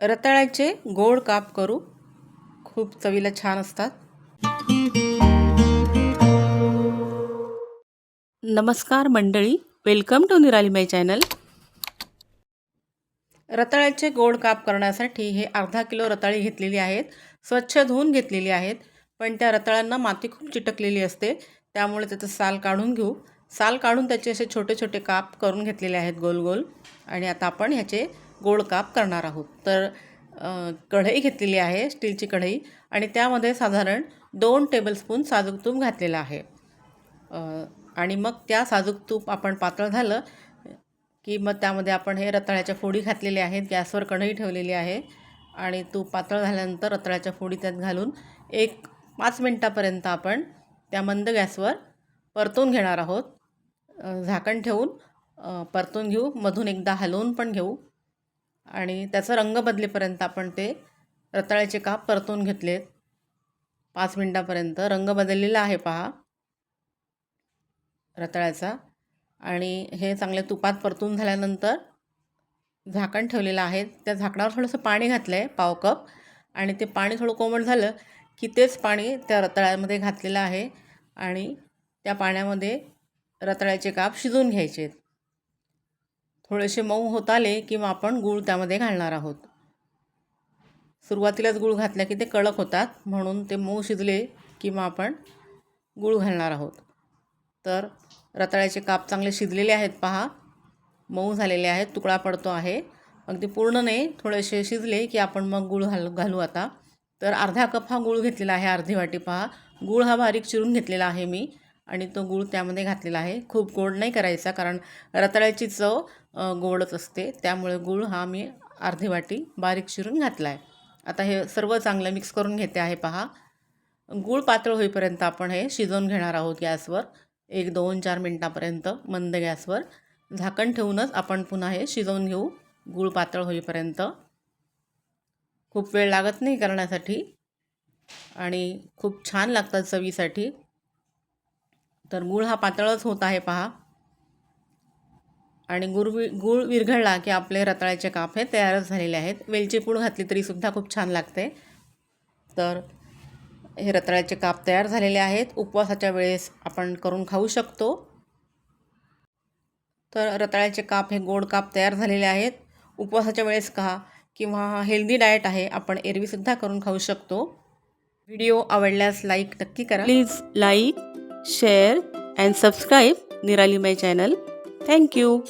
रताळ्याचे गोड काप करू. खूप चवीला छान असतात. नमस्कार मंडळी. वेलकम टू निराली माय चॅनल रताळ्याचे गोड काप करण्यासाठी हे अर्धा किलो रताळी घेतलेली आहेत. स्वच्छ धुवून घेतलेली आहेत. पण त्या रताळ्यांना माती खूप चिटकलेली असते. त्यामुळे त्याचं साल काढून घेऊ. साल काढून त्याचे असे छोटे छोटे काप करून घेतलेले आहेत गोल गोल आणि आता आपण ह्याचे गोड काप करणार आहोत. तर कढई घेतलेली आहे स्टीलची कढई. आणि त्यामध्ये साधारण दोन टेबलस्पून साजूक तूप घातलेलं आहे. आणि मग त्या साजूक तूप आपण पातळ झालं की मग त्यामध्ये आपण हे रताळ्याच्या फोडी घातलेल्या आहेत. गॅसवर कढई ठेवलेली आहे. आणि तूप पातळ झाल्यानंतर रताळ्याच्या फोडी त्यात घालून एक पाच मिनटापर्यंत आपण त्या मंद गॅसवर परतून घेणार आहोत. झाकण ठेवून परतून घेऊ. मधून एकदा हलवून पण घेऊ. आणि त्याचा रंग बदलेपर्यंत आपण ते रताळ्याचे काप परतून घेतलेत. पाच मिनटापर्यंत रंग बदललेला आहे पहा. रताळ्याचा. आणि हे चांगले तुपात परतून झाल्यानंतर झाकण ठेवलेलं आहे. त्या झाकणावर थोडंसं पाणी घातलं आहे पाव कप. आणि ते पाणी थोडं कोमट झालं की तेच पाणी त्या रताळ्यामध्ये घातलेलं आहे. आणि त्या पाण्यामध्ये रताळ्याचे काप शिजवून घ्यायचे आहेत थोडेसे मऊ होत आले किंवा आपण गूळ त्यामध्ये घालणार आहोत. सुरुवातीलाच गूळ घातल्या की ते कडक होतात म्हणून ते मऊ शिजले किंवा आपण गूळ घालणार आहोत. तर रताळ्याचे काप चांगले शिजलेले आहेत पहा. मऊ झालेले आहेत तुकडा पडतो आहे. अगदी पूर्ण नाही थोडेसे शिजले की आपण मग गूळ घाल घालू आता. तर अर्धा कप हा गूळ घेतलेला आहे अर्धी वाटी पहा. गूळ हा बारीक चिरून घेतलेला आहे मी. आणि तो गूळ त्यामध्ये घातलेला आहे. खूप गोड नाही करायचा कारण रताळ्याची चव गोडच असते. त्यामुळे गूळ हा मी अर्धी वाटी बारीक चिरून घातला आहे आता हे सर्व चांगलं मिक्स करून घेते आहे पहा. गूळ पातळ होईपर्यंत आपण हे शिजवून घेणार आहोत गॅसवर. एक दोन चार मिनटापर्यंत मंद गॅसवर. झाकण ठेवूनच आपण पुन्हा हे शिजवून घेऊ गूळ पातळ होईपर्यंत. खूप वेळ लागत नाही करण्यासाठी आणि खूप छान लागतात चवीसाठी. तर गूळ हा पातळच होत आहे पहा. आणि गुळ गूळ विरघळला की आपले रताळ्याचे काप हे तयारच झालेले आहेत. वेलची पूड घातली तरीसुद्धा खूप छान लागते. तर हे रताळ्याचे काप तयार झालेले आहेत. उपवासाच्या वेळेस आपण करून खाऊ शकतो. तर रताळ्याचे काप हे गोड काप तयार झालेले आहेत. उपवासाच्या वेळेस का किंवा हेल्दी डाएट आहे आपण एरवीसुद्धा करून खाऊ शकतो. व्हिडिओ आवडल्यास लाईक नक्की करा. Please like share and subscribe Nirali my channel. Thank you.